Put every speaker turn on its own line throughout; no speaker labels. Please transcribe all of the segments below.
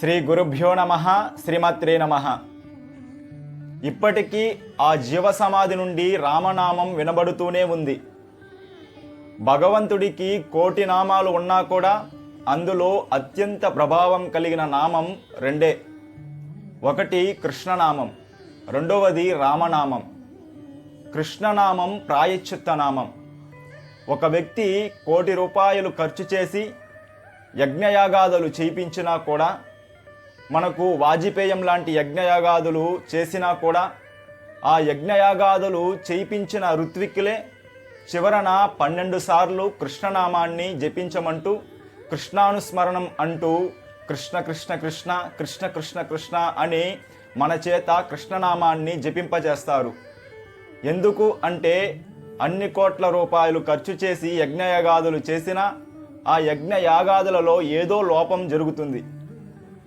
శ్రీ గురుభ్యో నమ శ్రీమత్రే నమ. ఇప్పటికీ ఆ జీవ సమాధి నుండి రామనామం వినబడుతూనే ఉంది. భగవంతుడికి కోటి నామాలు ఉన్నా కూడా అందులో అత్యంత ప్రభావం కలిగిన నామం రెండే. ఒకటి కృష్ణనామం రెండవది రామనామం. కృష్ణనామం ప్రాయశ్చిత్త నామం. ఒక వ్యక్తి కోటి రూపాయలు ఖర్చు చేసి యజ్ఞయాగాదులు చేయించినా కూడా మనకు వాజిపేయం లాంటి యజ్ఞయాగాదులు చేసినా కూడా ఆ యజ్ఞయాగాదులు చేయించిన ఋత్విక్కులే చివరన పన్నెండు సార్లు కృష్ణనామాన్ని జపించమంటూ కృష్ణానుస్మరణం అంటూ కృష్ణ కృష్ణ కృష్ణ కృష్ణ కృష్ణ కృష్ణ అని మన చేత కృష్ణనామాన్ని జపింపజేస్తారు. ఎందుకు అంటే అన్ని కోట్ల రూపాయలు ఖర్చు చేసి యజ్ఞయాగాదులు చేసినా ఆ యజ్ఞ యాగాదులలో ఏదో లోపం జరుగుతుంది.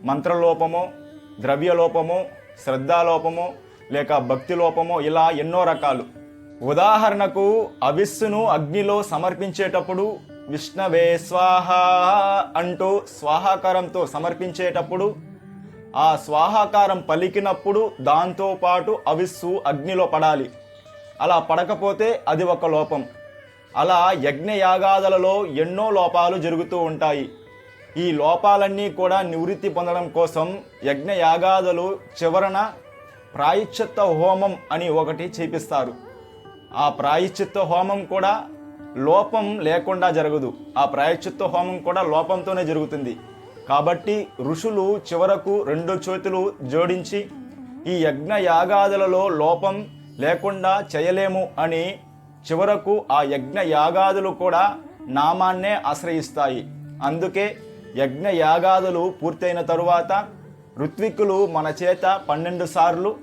మంత్రలోపమో ద్రవ్యలోపమో శ్రద్ధాలోపమో లేక భక్తి లోపము ఇలా ఎన్నో రకాలు. ఉదాహరణకు అవిస్సును అగ్నిలో సమర్పించేటప్పుడు విష్ణవే స్వాహ అంటూ స్వాహాకారంతో సమర్పించేటప్పుడు ఆ స్వాహాకారం పలికినప్పుడు దాంతో పాటు అవిస్సు అగ్నిలో పడాలి. అలా పడకపోతే అది ఒక లోపం. అలా యజ్ఞయాగాదులలో ఎన్నో లోపాలు జరుగుతూ ఉంటాయి. ఈ లోపాలన్నీ కూడా నివృత్తి పొందడం కోసం యజ్ఞయాగాదులు చివరన ప్రాయశ్చిత్త హోమం అని ఒకటి చేపిస్తారు. ఆ ప్రాయశ్చిత్త హోమం కూడా లోపం లేకుండా జరగదు. ఆ ప్రాయశ్చిత్త హోమం కూడా లోపంతోనే జరుగుతుంది. కాబట్టి ఋషులు చివరకు రెండు చేతులు జోడించి ఈ యజ్ఞ యాగాదులలో లోపం లేకుండా చేయలేము అని చివరకు ఆ యజ్ఞ యాగాదులు కూడా నామాన్నే ఆశ్రయిస్తాయి. అందుకే యజ్ఞ యాగాదులు పూర్తయిన తరువాత ఋత్విక్కులు మన చేత పన్నెండు సార్లు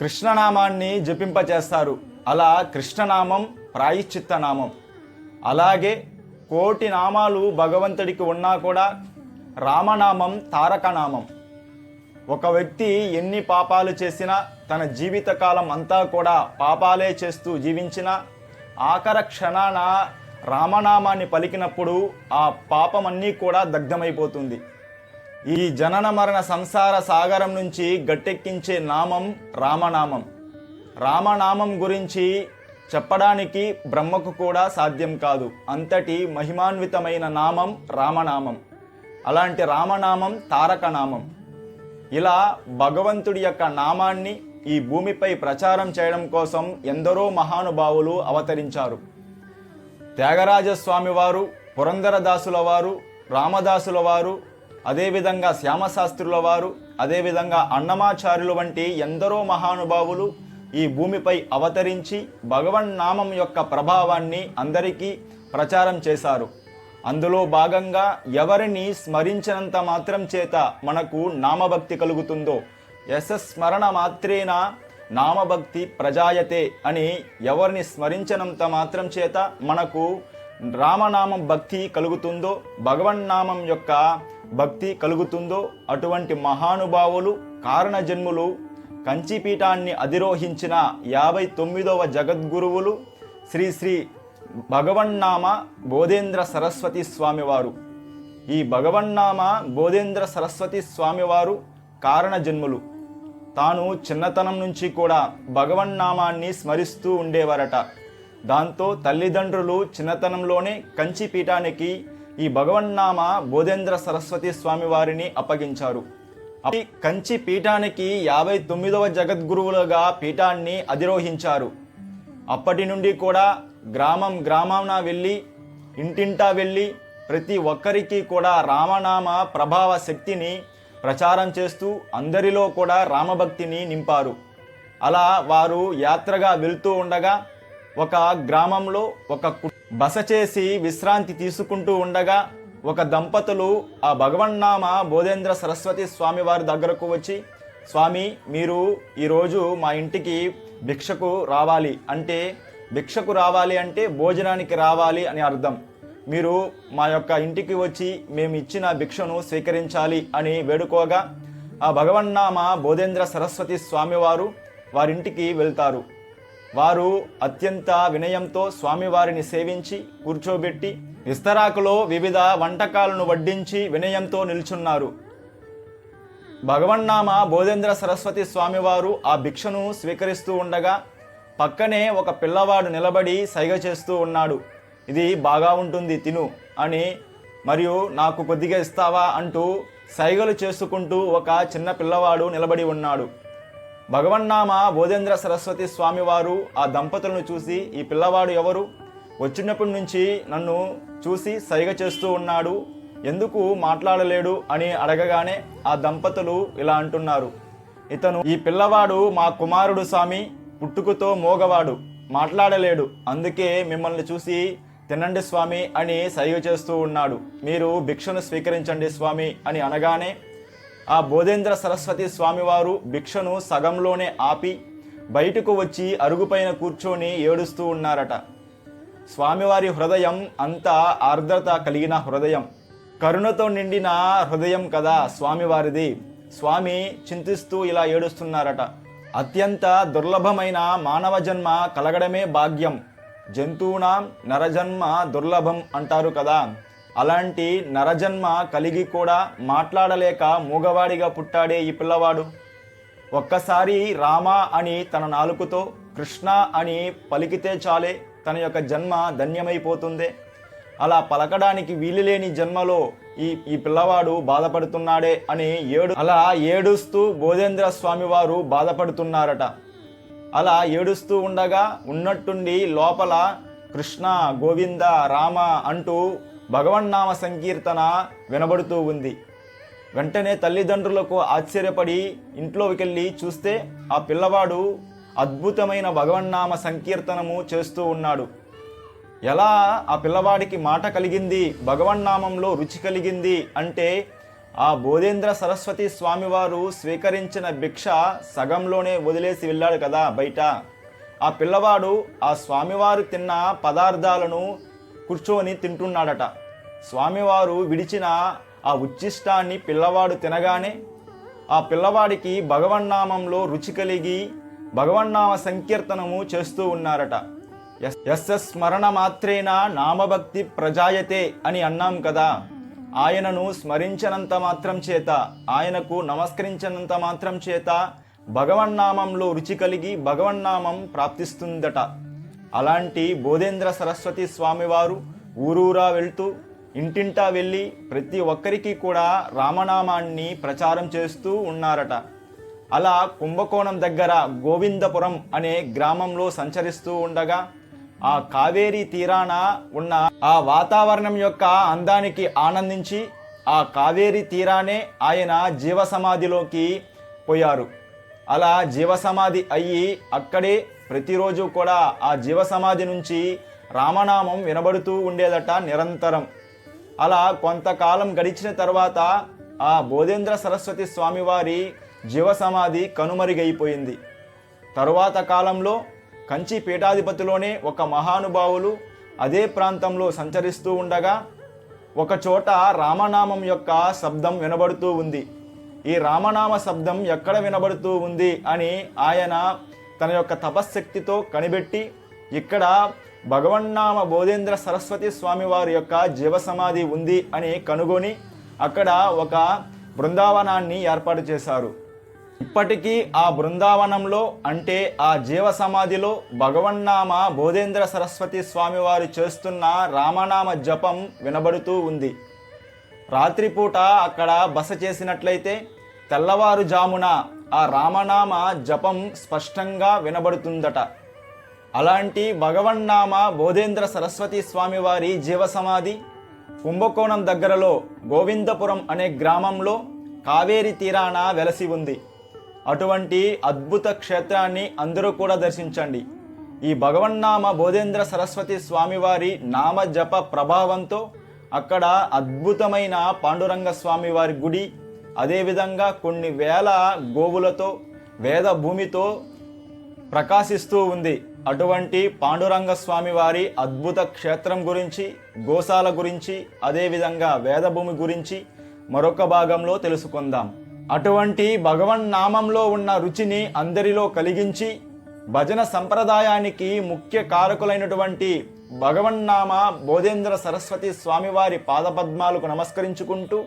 కృష్ణనామాన్ని జపింపచేస్తారు. అలా కృష్ణనామం ప్రాయశ్చిత్త నామం. అలాగే కోటి నామాలు భగవంతుడికి ఉన్నా కూడా రామనామం తారకనామం ఒక వ్యక్తి ఎన్ని పాపాలు చేసినా తన జీవితకాలం అంతా కూడా పాపాలే చేస్తూ జీవించినా ఆఖర క్షణాన రామనామాన్ని పలికినప్పుడు ఆ పాపమన్నీ కూడా దగ్ధమైపోతుంది. ఈ జనన మరణ సంసార సాగరం నుంచి గట్టెక్కించే నామం రామనామం. రామనామం గురించి చెప్పడానికి బ్రహ్మకు కూడా సాధ్యం కాదు. అంతటి మహిమాన్వితమైన నామం రామనామం. అలాంటి రామనామం తారకనామం ఇలా భగవంతుడి యొక్క నామాన్ని ఈ భూమిపై ప్రచారం చేయడం కోసం ఎందరో మహానుభావులు అవతరించారు. త్యాగరాజస్వామి వారు పురంధరదాసుల వారు రామదాసుల వారు అదేవిధంగా శ్యామశాస్త్రుల వారు అదేవిధంగా అన్నమాచార్యులు వంటి ఎందరో మహానుభావులు ఈ భూమిపై అవతరించి భగవన్ నామం యొక్క ప్రభావాన్ని అందరికీ ప్రచారం చేశారు. అందులో భాగంగా ఎవరిని స్మరించినంత మాత్రం చేత మనకు నామభక్తి కలుగుతుందో యశస్మరణ మాత్రేనా నామభక్తి ప్రజాయతే అని ఎవరిని స్మరించినంత మాత్రం చేత మనకు రామనామం భక్తి కలుగుతుందో భగవన్నామం యొక్క భక్తి కలుగుతుందో అటువంటి మహానుభావులు కారణజన్ములు కంచిపీఠాన్ని అధిరోహించిన యాభై తొమ్మిదవ జగద్గురువులు శ్రీ శ్రీ భగవన్నామ బోధేంద్ర సరస్వతి స్వామివారు ఈ భగవన్నామ బోధేంద్ర సరస్వతి స్వామివారు కారణజన్ములు. తాను చిన్నతనం నుంచి కూడా భగవన్ నామాన్ని స్మరిస్తూ ఉండేవారట. దాంతో తల్లిదండ్రులు చిన్నతనంలోనే కంచి పీఠానికి ఈ భగవన్నామ బోధేంద్ర సరస్వతి స్వామి వారిని అప్పగించారు. కంచి పీఠానికి యాభై తొమ్మిదవ జగద్గురువులుగా పీఠాన్ని అధిరోహించారు. అప్పటి నుండి కూడా గ్రామం గ్రామాన వెళ్ళి ఇంటింటా వెళ్ళి ప్రతి ఒక్కరికి కూడా రామనామ ప్రభావ శక్తిని ప్రచారం చేస్తూ అందరిలో కూడా రామభక్తిని నింపారు. అలా వారు యాత్రగా వెళ్తూ ఉండగా ఒక గ్రామంలో ఒక బస చేసి విశ్రాంతి తీసుకుంటూ ఉండగా ఒక దంపతులు ఆ భగవన్నామ బోధేంద్ర సరస్వతి స్వామి వారి దగ్గరకు వచ్చి స్వామి మీరు ఈరోజు మా ఇంటికి భిక్షకు రావాలి అంటే భిక్షకు రావాలి అంటే భోజనానికి రావాలి అని అర్థం. మీరు మా యొక్క ఇంటికి వచ్చి మేము ఇచ్చిన భిక్షను స్వీకరించాలి అని వేడుకోగా ఆ భగవన్నామ బోధేంద్ర సరస్వతి స్వామివారు వారింటికి వెళ్తారు. వారు అత్యంత వినయంతో స్వామివారిని సేవించి కూర్చోబెట్టి విస్తరాకులో వివిధ వంటకాలను వడ్డించి వినయంతో నిల్చున్నారు. భగవన్నామ బోధేంద్ర సరస్వతి స్వామివారు ఆ భిక్షను స్వీకరిస్తూ ఉండగా పక్కనే ఒక పిల్లవాడు నిలబడి సైగ చేస్తూ ఉన్నాడు. ఇది బాగా ఉంటుంది తిను అని మరియు నాకు కొద్దిగా ఇస్తావా అంటూ సైగలు చేసుకుంటూ ఒక చిన్న పిల్లవాడు నిలబడి ఉన్నాడు. భగవన్నామ బోధేంద్ర సరస్వతి స్వామివారు ఆ దంపతులను చూసి ఈ పిల్లవాడు ఎవరు? వచ్చినప్పటి నుంచి నన్ను చూసి సైగ చేస్తూ ఉన్నాడు ఎందుకు మాట్లాడలేడు? అని అడగగానే ఆ దంపతులు ఇలా అంటున్నారు. ఇతను ఈ పిల్లవాడు మా కుమారుడు స్వామి పుట్టుకతో మోగవాడు మాట్లాడలేడు అందుకే మిమ్మల్ని చూసి తినండి స్వామి అని సైగ చేస్తూ ఉన్నాడు. మీరు భిక్షను స్వీకరించండి స్వామి అని అనగానే ఆ బోధేంద్ర సరస్వతి స్వామివారు భిక్షను సగంలోనే ఆపి బయటకు వచ్చి అరుగుపైన కూర్చొని ఏడుస్తూ ఉన్నారట. స్వామివారి హృదయం అంతా ఆర్ద్రత కలిగిన హృదయం. కరుణతో నిండిన హృదయం కదా స్వామివారిది. స్వామి చింతిస్తూ ఇలా ఏడుస్తున్నారట. అత్యంత దుర్లభమైన మానవ జన్మ కలగడమే భాగ్యం. జంతువునాం నరజన్మ దుర్లభం అంటారు కదా. అలాంటి నరజన్మ కలిగి కూడా మాట్లాడలేక మూగవాడిగా పుట్టాడే ఈ పిల్లవాడు. ఒక్కసారి రామ అని తన నాలుకతో కృష్ణ అని పలికితే చాలే తన యొక్క జన్మ ధన్యమైపోతుంది. అలా పలకడానికి వీలులేని జన్మలో ఈ ఈ పిల్లవాడు బాధపడుతున్నాడే అని ఏడు అలా ఏడుస్తూ బోధేంద్ర స్వామి వారు బాధపడుతున్నారట. అలా ఏడుస్తూ ఉండగా ఉన్నట్టుండి లోపల కృష్ణ గోవింద రామ అంటూ భగవన్నామ సంకీర్తన వినబడుతూ ఉంది. వెంటనే తల్లిదండ్రులకు ఆశ్చర్యపడి ఇంట్లోకి వెళ్ళి చూస్తే ఆ పిల్లవాడు అద్భుతమైన భగవన్నామ సంకీర్తనము చేస్తూ ఉన్నాడు. ఎలా ఆ పిల్లవాడికి మాట కలిగింది భగవన్నామంలో రుచి కలిగింది అంటే ఆ బోధేంద్ర సరస్వతి స్వామివారు స్వీకరించిన భిక్ష సగంలోనే వదిలేసి వెళ్ళాడు కదా బయట. ఆ పిల్లవాడు ఆ స్వామివారు తిన్న పదార్థాలను కూర్చొని తింటున్నాడట. స్వామివారు విడిచిన ఆ ఉచ్ఛిష్టాన్ని పిల్లవాడు తినగానే ఆ పిల్లవాడికి భగవన్నామంలో రుచి కలిగి భగవన్నామ సంకీర్తనము చేస్తూ ఉన్నారట. ఎస్ ఎస్ఎస్ స్మరణ మాత్రేన నామభక్తి ప్రజాయతే అని అన్నాం కదా. ఆయనను స్మరించినంత మాత్రం చేత ఆయనకు నమస్కరించినంత మాత్రం చేత భగవన్నామంలో రుచి కలిగి భగవన్నామం ప్రాప్తిస్తుందట. అలాంటి బోధేంద్ర సరస్వతి స్వామివారు ఊరూరా వెళ్తూ ఇంటింటా వెళ్ళి ప్రతి ఒక్కరికి కూడా రామనామాన్ని ప్రచారం చేస్తూ ఉన్నారట. అలా కుంభకోణం దగ్గర గోవిందపురం అనే గ్రామంలో సంచరిస్తూ ఉండగా ఆ కావేరీ తీరాన ఉన్న ఆ వాతావరణం యొక్క అందానికి ఆనందించి ఆ కావేరీ తీరానే ఆయన జీవసమాధిలోకి పోయారు. అలా జీవసమాధి అయ్యి అక్కడే ప్రతిరోజు కూడా ఆ జీవసమాధి నుంచి రామనామం వినబడుతూ ఉండేదట నిరంతరం. అలా కొంతకాలం గడిచిన తర్వాత ఆ బోధేంద్ర సరస్వతి స్వామివారి జీవసమాధి కనుమరుగైపోయింది. తరువాత కాలంలో కంచి పీఠాధిపతిలోనే ఒక మహానుభావులు అదే ప్రాంతంలో సంచరిస్తూ ఉండగా ఒకచోట రామనామం యొక్క శబ్దం వినబడుతూ ఉంది. ఈ రామనామ శబ్దం ఎక్కడ వినబడుతూ ఉంది అని ఆయన తన యొక్క తపశ్శక్తితో కనిపెట్టి ఇక్కడ భగవన్నామ బోధేంద్ర సరస్వతి స్వామి వారి యొక్క జీవసమాధి ఉంది అని కనుగొని అక్కడ ఒక బృందావనాన్ని ఏర్పాటు చేశారు. ఇప్పటికీ ఆ బృందావనంలో అంటే ఆ జీవ సమాధిలో భగవన్నామ బోధేంద్ర సరస్వతి స్వామివారు చేస్తున్న రామనామ జపం వినబడుతూ ఉంది. రాత్రిపూట అక్కడ బస చేసినట్లయితే తెల్లవారుజామున ఆ రామనామ జపం స్పష్టంగా వినబడుతుందట. అలాంటి భగవన్నామ బోధేంద్ర సరస్వతి స్వామివారి జీవ జీవసమాధి కుంభకోణం దగ్గరలో గోవిందపురం అనే గ్రామంలో కావేరి తీరాన వెలసి ఉంది. అటువంటి అద్భుత క్షేత్రాన్ని అందరూ కూడా దర్శించండి. ఈ భగవన్నామ బోధేంద్ర సరస్వతి స్వామివారి నామ జప ప్రభావంతో అక్కడ అద్భుతమైన పాండురంగ స్వామివారి గుడి అదేవిధంగా కొన్ని వేల గోవులతో వేద భూమితో ప్రకాశిస్తూ ఉంది. అటువంటి పాండురంగ స్వామివారి అద్భుత క్షేత్రం గురించి గోశాల గురించి అదేవిధంగా వేదభూమి గురించి మరొక భాగంలో తెలుసుకుందాం. అటువంటి భగవన్ నామంలో ఉన్న రుచిని అందరిలో కలిగించి భజన సంప్రదాయానికి ముఖ్య కారకులైనటువంటి భగవన్నామ బోధేంద్ర సరస్వతి స్వామివారి పాదపద్మాలకు నమస్కరించుకుంటూ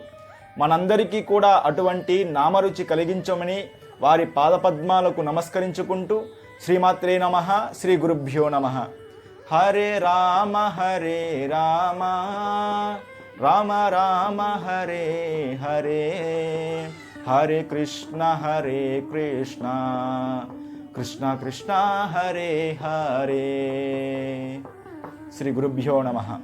మనందరికీ కూడా అటువంటి నామరుచి కలిగించమని వారి పాదపద్మాలకు నమస్కరించుకుంటూ శ్రీమాత్రే నమ శ్రీ గురుభ్యో నమ. హరే రామ హరే రామ. రామ రామ హరే హరే. హరే కృష్ణ హరే కృష్ణ. కృష్ణ కృష్ణ హరే హరే. శ్రీ గురుభ్యో నమ.